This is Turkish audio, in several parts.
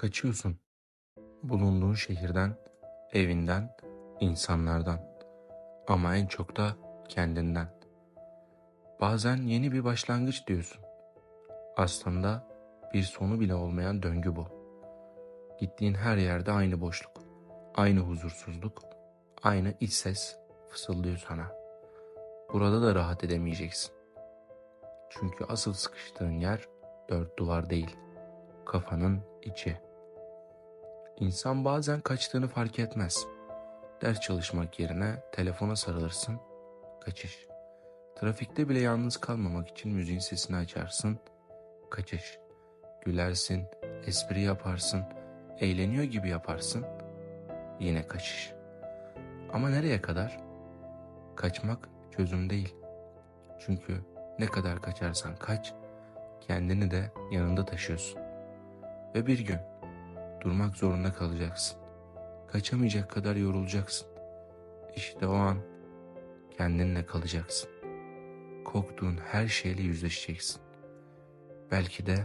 Kaçıyorsun. Bulunduğun şehirden, evinden, insanlardan. Ama en çok da kendinden. Bazen yeni bir başlangıç diyorsun. Aslında bir sonu bile olmayan döngü bu. Gittiğin her yerde aynı boşluk, aynı huzursuzluk, aynı iç ses fısıldıyor sana. Burada da rahat edemeyeceksin. Çünkü asıl sıkıştığın yer dört duvar değil, kafanın içi. İnsan bazen kaçtığını fark etmez. Ders çalışmak yerine telefona sarılırsın, kaçış. Trafikte bile yalnız kalmamak için müziğin sesini açarsın, kaçış. Gülersin, espri yaparsın, eğleniyor gibi yaparsın, yine kaçış. Ama nereye kadar? Kaçmak çözüm değil. Çünkü ne kadar kaçarsan kaç, kendini de yanında taşıyorsun. Ve bir gün durmak zorunda kalacaksın. Kaçamayacak kadar yorulacaksın. İşte o an kendinle kalacaksın. Korktuğun her şeyle yüzleşeceksin. Belki de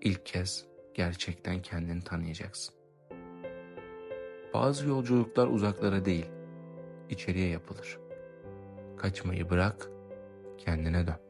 ilk kez gerçekten kendini tanıyacaksın. Bazı yolculuklar uzaklara değil, içeriye yapılır. Kaçmayı bırak, kendine dön.